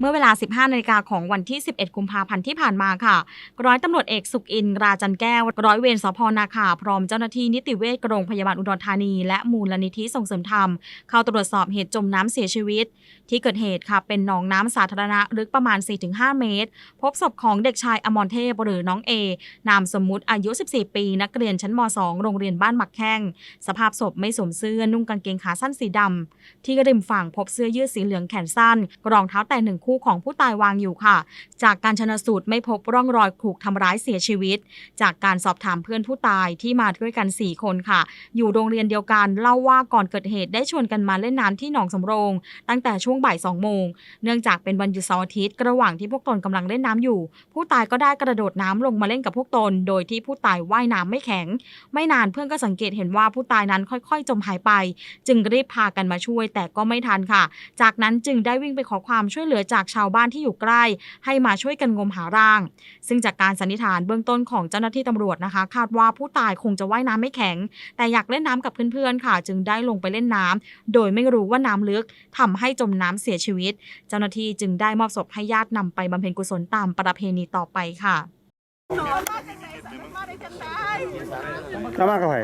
เมื่อเวลา 15นาฬิกาของวันที่ 11 กุมภาพันธ์ที่ผ่านมาค่ะ ร้อยตำรวจเอกสุขอินราจันแก้ว ร้อยเวรสพนาคาพร้อมเจ้าหน้าที่นิติเวชโรงพยาบาลอุดรธานี และมูลนิธิส่งเสริมธรรม เข้าตรวจสอบเหตุจมน้ำเสียชีวิต ที่เกิดเหตุค่ะเป็นหนองน้ำสาธารณะลึกประมาณ 4-5 เมตร พบศพของเด็กชายอมรเทพหรือน้องเอนามสมมุติอายุ 14 ปี นักเรียนชั้นม 2 โรงเรียนบ้านหมักแข้ง สภาพศพไม่สวมเสื้อนุ่งกางเกงขาสั้นสีดำที่ริมฝั่งพบเสื้อยืดสีเหลืองแขนสั้นรองเท้าแต่หนึ่งคู่ของผู้ตายวางอยู่ค่ะ จากการชนสูตรไม่พบร่องรอยถูกทำร้ายเสียชีวิต จากการสอบถามเพื่อนผู้ตายที่มาด้วยกัน 4 คนค่ะ อยู่โรงเรียนเดียวกันเล่าว่าก่อนเกิดเหตุได้ชวนกันมาเล่นน้ำที่หนองสำโรง ตั้งแต่ช่วงบ่าย2โมงเนื่องจากเป็นวันหยุดเสาร์อาทิตย์ระหว่างที่พวกตนกำลังเล่นน้ำอยู่ ผู้ตายก็ได้กระโดดน้ำลงมาเล่นกับพวกตน โดยที่ผู้ตายว่ายน้ำไม่แข็ง ไม่นานเพื่อนก็สังเกตเห็นว่าผู้ตายนั้นค่อยๆ จมหายไป จึงรีบพากันมาช่วยแต่ก็ไม่ทันค่ะ จากนั้นจึงได้วิ่งไปขอความช่วยเหลือจากากชาวบ้านที่อยู่ใกล้ ให้มาช่วยกันงมหาร่าง ซึ่งจากการสันนิษฐานเบื้องต้นของเจ้าหน้าที่ตำรวจนะคะ คาดว่าผู้ตายคงจะว่ายน้ำไม่แข็ง แต่อยากเล่นน้ำกับเพื่อนๆค่ะ จึงได้ลงไปเล่นน้ำโดยไม่รู้ว่าน้ำลึกทำให้จมน้ำเสียชีวิต เจ้าหน้าที่จึงได้มอบศพให้ญาตินำไปบำเพ็ญกุศลตามประเพณีต่อไปค่ะแล้วมากับไผ